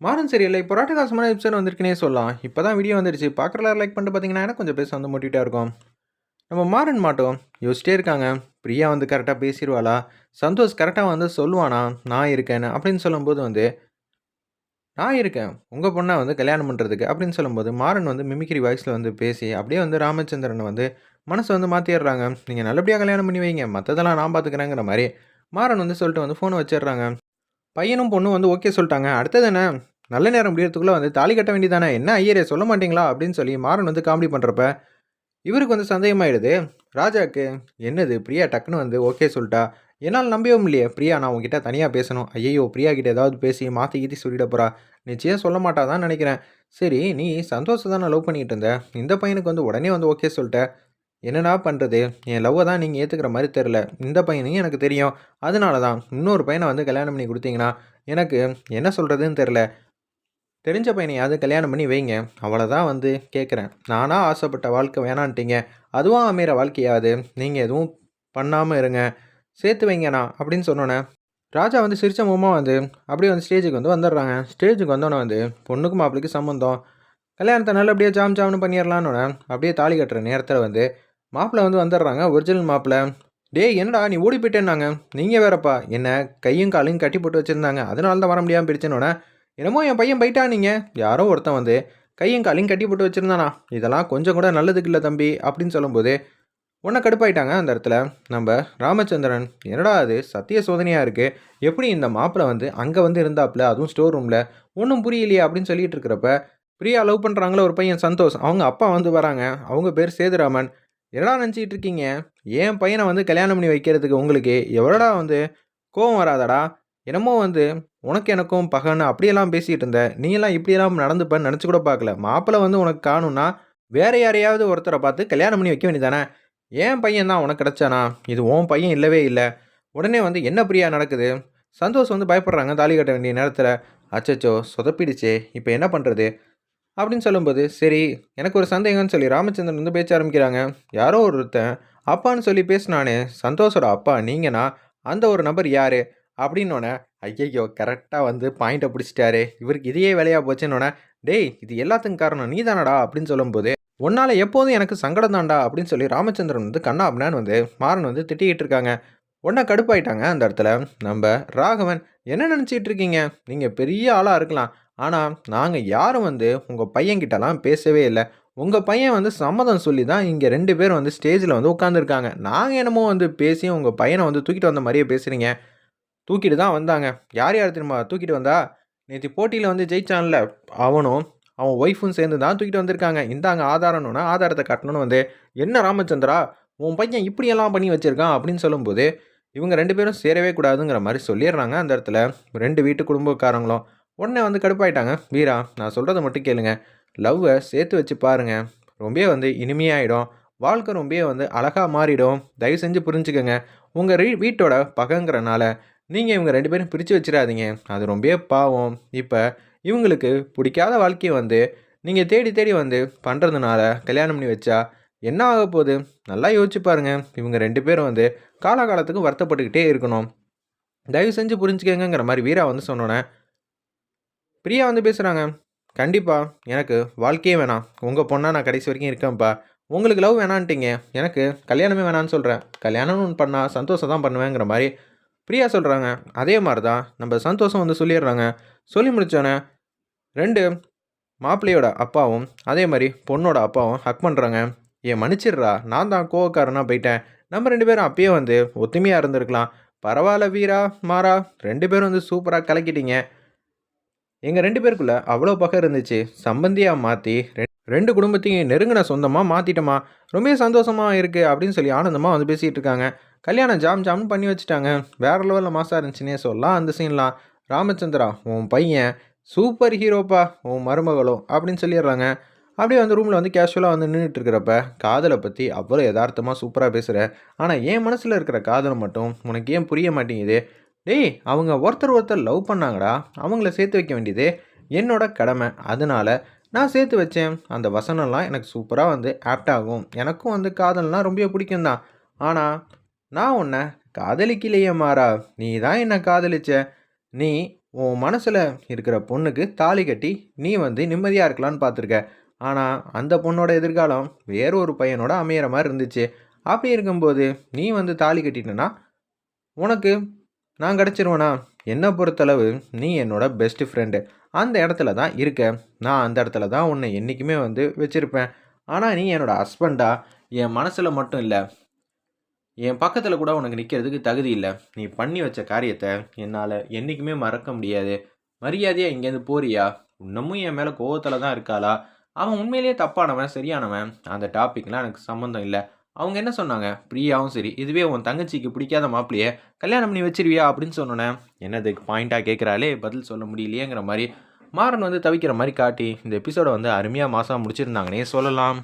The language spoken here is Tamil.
மாறன் சரியில்லை இப்போ ராட்டகாசமான எபிசோட் வந்திருக்குனே சொல்லலாம். இப்போ தான் வீடியோ வந்துருச்சு. பார்க்குற லைக் பண்ணிட்டு பார்த்தீங்கன்னா எனக்கு கொஞ்சம் பேச வந்து மோட்டிவிட்டாக இருக்கும். நம்ம மாறன் மாட்டோம். யோசிச்சிட்டே இருக்காங்க. பிரியா வந்து கரெக்டாக பேசிடுவாளா? சந்தோஷ் கரெக்டாக வந்து சொல்லுவானா? நான் இருக்கேன்னு அப்படின்னு சொல்லும்போது வந்து நான் இருக்கேன். உங்கள் பொண்ணை வந்து கல்யாணம் பண்ணுறதுக்கு அப்படின்னு சொல்லும்போது மாறன் வந்து மிமிக்ரி வாய்ஸில் வந்து பேசி அப்படியே வந்து ராமச்சந்திரனை வந்து மனசை வந்து மாற்றிடுறாங்க நீங்கள் நல்லபடியாக கல்யாணம் பண்ணி வைங்க. மற்றதெல்லாம் நான் பார்த்துக்கிறேங்கிற மாதிரி. மாறன் வந்து சொல்லிட்டு வந்து ஃபோனை வச்சிடுறாங்க. பையனும் பொண்ணும் வந்து ஓகே சொல்லிட்டாங்க. அடுத்தது என்ன? நல்ல நேரம் முடியறதுக்குள்ளே வந்து தாலி கட்ட வேண்டியதானே என்ன ஐயரே சொல்ல மாட்டீங்களா? அப்படின்னு சொல்லி மாறன் வந்து காமெடி பண்ணுறப்ப இவருக்கு வந்து சந்தேகமாயிடுது. ராஜாவுக்கு என்னது? பிரியா டக்குன்னு வந்து ஓகே சொல்லிட்டா? என்னால் நம்பவும் இல்லையே. பிரியா நான் உங்ககிட்ட தனியாக பேசணும். ஐயோ பிரியா கிட்ட ஏதாவது பேசி மாற்றி கீத்தி சொல்லிட போகிறா நிச்சயம் சொல்ல மாட்டாதான் நினைக்கிறேன். சரி நீ சந்தோஷம் தானே லவ் பண்ணிக்கிட்டு இருந்த? இந்த பையனுக்கு வந்து உடனே வந்து ஓகே சொல்லிட்ட. என்னடா பண்ணுறது என் லவ்வை தான் நீங்கள் ஏற்றுக்கிற மாதிரி தெரில இந்த பையனையும் எனக்கு தெரியும். அதனால தான் இன்னொரு பையனை வந்து கல்யாணம் பண்ணி கொடுத்தீங்கன்னா எனக்கு என்ன சொல்கிறதுன்னு தெரில தெரிஞ்ச பையனையாவது கல்யாணம் பண்ணி வைங்க. அவ்வளோதான் வந்து கேட்குறேன் நானாக ஆசைப்பட்ட வாழ்க்கை வேணான்ட்டீங்க. அதுவும் அமைகிற வாழ்க்கையாவது. நீங்கள் எதுவும் பண்ணாமல் இருங்க. சேர்த்து வைங்கண்ணா அப்படின்னு சொன்னோன்னே ராஜா வந்து சிரிச்ச முகமாக வந்து அப்படியே வந்து ஸ்டேஜுக்கு வந்து வந்துடுறாங்க. ஸ்டேஜுக்கு வந்தோன்னே வந்து பொண்ணுக்கும் மாப்பிளைக்கு சம்மந்தம் கல்யாணத்தை நல்லபடியாக ஜாம் ஜாம்னு பண்ணிடலான்னு அப்படியே தாலி கட்டுற நேரத்தில் வந்து மாப்பிள்ளை வந்து வந்துடுறாங்க ஒரிஜினல் மாப்பிள்ளை டேய் என்னடா நீ ஓடி போயிட்டேன்னாங்க. நீங்கள் வேறப்பா. என்ன கையும் காலையும் கட்டி போட்டு வச்சுருந்தாங்க. அதனால தான் வர முடியாமல் பிரிச்சனோடனே என்னமோ என் பையன் போயிட்டானீங்க யாரோ ஒருத்தன் வந்து கையும் காலையும் கட்டி போட்டு வச்சுருந்தானா. இதெல்லாம் கொஞ்சம் கூட நல்லதுக்கு இல்லை தம்பி அப்படின்னு சொல்லும்போது உன்னை கடுப்பாயிட்டாங்க அந்த இடத்துல. நம்ம ராமச்சந்திரன் என்னடா அது? சத்திய சோதனையாக இருக்குது எப்படி இந்த மாப்பிள்ளை வந்து அங்கே வந்து இருந்தாப்புல அதுவும் ஸ்டோர் ரூமில் ஒன்றும் புரியலையே அப்படின்னு சொல்லிட்டு இருக்கிறப்ப பிரியா லவ் பண்ணுறாங்களோ ஒரு பையன் சந்தோஷ். அவங்க அப்பா வந்து வராங்க. அவங்க பேர் சேதுராமன். என்னடா நினச்சிக்கிட்டு இருக்கீங்க? என் பையனை வந்து கல்யாணம் பண்ணி வைக்கிறதுக்கு உங்களுக்கு எவ்வளோடா வந்து கோவம் வராதடா? என்னமோ வந்து உனக்கு எனக்கும் பகன்னு அப்படியெல்லாம் பேசிகிட்டு இருந்த. நீயெல்லாம் இப்படியெல்லாம் நடந்துப்பேன்னு நினச்சி கூட பார்க்கல. மாப்பிள்ளை வந்து உனக்கு காணும்னா வேறு யாரையாவது ஒருத்தரை பார்த்து கல்யாணம் பண்ணி வைக்க வேண்டியதானே ஏன் பையன் தான் உனக்கு கிடச்சானா? இது உன் பையன் இல்லவே இல்லை. உடனே வந்து என்ன பிரியா நடக்குது? சந்தோஷ் வந்து பயப்படுறாங்க தாலி கட்ட வேண்டிய நேரத்தில். அச்சச்சோ சொதப்பிடுச்சே. இப்போ என்ன பண்ணுறது அப்படின்னு சொல்லும்போது சரி எனக்கு ஒரு சந்தேகம்னு சொல்லி ராமச்சந்திரன் வந்து பேச்ச ஆரம்பிக்கிறாங்க. யாரோ ஒருத்தன் அப்பான்னு சொல்லி பேசினானே சந்தோஷோட அப்பா நீங்கனா? அந்த ஒரு நபர் யார்? அப்படின்னோடனே ஐயையோ கரெக்டாக வந்து பாயிண்ட்டை பிடிச்சிட்டாரு. இவருக்கு இதையே வேலையாக போச்சுன்னொன்னே டேய் இது எல்லாத்துக்கும் காரணம் நீ தானடா அப்படின்னு சொல்லும்போது உன்னால் எப்போதும் எனக்கு சங்கடம் தான்டா அப்படின்னு சொல்லி ராமச்சந்திரன் வந்து கண்ணா அப்படின்னு வந்து மாறன் வந்து திட்டிக்கிட்டு இருக்காங்க. ஒன்றா கடுப்பாயிட்டாங்க அந்த இடத்துல. நம்ம ராகவன் என்ன நினச்சிட்டு இருக்கீங்க நீங்கள் பெரிய ஆளாக இருக்கலாம். ஆனால் நாங்கள் யாரும் வந்து உங்கள் பையன்கிட்டலாம் பேசவே இல்லை. உங்கள் பையன் வந்து சம்மதம் சொல்லி தான் இங்கே ரெண்டு பேரும் வந்து ஸ்டேஜில் வந்து உட்காந்துருக்காங்க நாங்கள் என்னமோ வந்து பேசி உங்கள் பையனை வந்து தூக்கிட்டு வந்த மாதிரியே பேசுகிறீங்க தூக்கிட்டு தான் வந்தாங்க. யார் யார் திரும்ப தூக்கிட்டு வந்தா? நேற்று போட்டியில் வந்து ஜெயிச்சான்ல. அவனும் அவன் ஒய்ஃபும் சேர்ந்து தான் தூக்கிட்டு வந்திருக்காங்க. இந்தாங்க ஆதாரம்னா ஆதாரத்தை கட்டணும்னு வந்து என்ன ராமச்சந்திரா? உன் பையன் இப்படியெல்லாம் பண்ணி வச்சுருக்கான் அப்படின்னு சொல்லும்போது இவங்க ரெண்டு பேரும் சேரவே கூடாதுங்கிற மாதிரி சொல்லிடுறாங்க அந்த இடத்துல. ரெண்டு வீட்டு குடும்பக்காரங்களும் உடனே வந்து கடுப்பாயிட்டாங்க. வீரா நான் சொல்கிறத மட்டும் கேளுங்க. லவ்வை சேர்த்து வச்சு பாருங்க. ரொம்பவே வந்து இனிமையாயிடும். வாழ்க்கை ரொம்பவே வந்து அழகாக மாறிடும். தயவு செஞ்சு புரிஞ்சுக்கோங்க. உங்கள் ரீ வீட்டோட பகங்கிறனால நீங்கள் இவங்க ரெண்டு பேரும் பிரித்து வச்சிடாதீங்க. அது ரொம்பவே பாவம். இப்போ இவங்களுக்கு பிடிக்காத வாழ்க்கையை வந்து நீங்கள் தேடி தேடி வந்து பண்ணுறதுனால கல்யாணம் பண்ணி வச்சா என்ன ஆக போகுது? நல்லா யோசிச்சு பாருங்க. இவங்க ரெண்டு பேரும் வந்து காலகாலத்துக்கு வருத்தப்பட்டுக்கிட்டே இருக்கணும். தயவு செஞ்சு புரிஞ்சுக்கங்கிற மாதிரி வீரா வந்து சொன்னோன்னே பிரியா வந்து பேசுகிறாங்க கண்டிப்பாக எனக்கு வாழ்க்கையே வேணாம். உங்கள் பொண்ணாக நான் கடைசி வரைக்கும் இருக்கேன்ப்பா. உங்களுக்கு லவ் வேணான்ட்டீங்க. எனக்கு கல்யாணமே வேணான்னு சொல்கிறேன் கல்யாணம்னு பண்ணால் சந்தோஷம் தான் பண்ணுவேங்கிற மாதிரி பிரியா சொல்கிறாங்க அதே மாதிரி தான் நம்ம சந்தோஷம் வந்து சொல்லிடுறாங்க. சொல்லி முடித்தோன்னே ரெண்டு மாப்பிள்ளையோட அப்பாவும் அதே மாதிரி பொண்ணோட அப்பாவும் ஹக் பண்ணுறாங்க ஏன் மன்னிச்சிடுறா. நான் தான் கோவக்காரனாக போயிட்டேன். நம்ம ரெண்டு பேரும் அப்பயே வந்து ஒத்துமையாக இருந்திருக்கலாம். பரவாயில்ல வீரா மாறா. ரெண்டு பேரும் வந்து சூப்பராக கலக்கிட்டீங்க. எங்கள் ரெண்டு பேருக்குள்ளே அவ்வளோ பக்கம் இருந்துச்சு. சம்பந்தியாக மாற்றி ரெண்டு குடும்பத்தையும் நெருங்கின சொந்தமாக மாற்றிட்டோமா ரொம்ப சந்தோஷமாக இருக்குது அப்படின்னு சொல்லி ஆனந்தமாக வந்து பேசிகிட்டு இருக்காங்க. கல்யாணம் ஜாம் ஜாம்னு பண்ணி வச்சுட்டாங்க. வேறு லெவலில் மாசாக இருந்துச்சுன்னே சொல்லலாம் அந்த சீன்லாம் ராமச்சந்திரா உன் பையன் சூப்பர் ஹீரோப்பா உன் மருமகளும் அப்படின்னு சொல்லிடுறாங்க. அப்படியே வந்து ரூமில் வந்து கேஷுவலாக வந்து நின்றுட்டு இருக்கிறப்ப காதலை பற்றி அவ்வளோ யதார்த்தமாக சூப்பராக பேசுகிற ஆனால் என் மனசில் இருக்கிற காதலை மட்டும் உனக்கு ஏன் புரிய மாட்டேங்குது? டேய் அவங்க ஒருத்தர் ஒருத்தர் லவ் பண்ணாங்கடா. அவங்கள சேர்த்து வைக்க வேண்டியது என்னோட கடமை. அதனால நான் சேர்த்து வச்சேன். அந்த வசனம்லாம் எனக்கு சூப்பராக வந்து ஆப்ட் ஆகும். எனக்கும் வந்து காதல்னால் ரொம்ப பிடிக்கும் தான் ஆனால் நான் உன்னை காதலிக்கலையே மாறா. நீ தான் என்னை காதலிச்ச. நீ உன் மனசில் இருக்கிற பொண்ணுக்கு தாலி கட்டி நீ வந்து நிம்மதியாக இருக்கலான்னு பார்த்துருக்க. ஆனால் அந்த பொண்ணோட எதிர்காலம் வேற ஒரு பையனோட அமையிற மாதிரி இருந்துச்சு. அப்படி இருக்கும்போது நீ வந்து தாலி கட்டிட்டனா? உனக்கு நான் கிடச்சிருவேனா? என்னை பொறுத்தளவு நீ என்னோட பெஸ்ட் ஃப்ரெண்டு அந்த இடத்துல தான் இருக்க. நான் அந்த இடத்துல தான் உன்னை என்றைக்குமே வந்து வச்சுருப்பேன். ஆனால் நீ என்னோட ஹஸ்பண்டா என் மனசில் மட்டும் இல்லை. என் பக்கத்தில் கூட உனக்கு நிற்கிறதுக்கு தகுதி இல்லை. நீ பண்ணி வச்ச காரியத்தை என்னால் என்றைக்குமே மறக்க முடியாது. மரியாதையாக இங்கேருந்து போறியா? இன்னமும் என் மேலே கோவத்தில் தான் இருக்காளா? அவன் உண்மையிலேயே தப்பானவன் சரியானவன். அந்த டாப்பிக்லாம் எனக்கு சம்மந்தம் இல்லை. அவங்க என்ன சொன்னாங்க? பிரியாவும் சரி. இதுவே உன் தங்கச்சிக்கு பிடிக்காத மாப்பிளையே கல்யாணம் பண்ணி வச்சிருவியா? அப்படின்னு சொன்னோன்னே என்னதுக்கு பாயிண்ட்டாக கேட்குறாளே பதில் சொல்ல முடியலையேங்கிற மாதிரி. மாறன் வந்து தவிக்கிற மாதிரி காட்டி இந்த எபிசோடை வந்து அருமையாக மாதம் முடிச்சிருந்தாங்கன்னே சொல்லலாம்.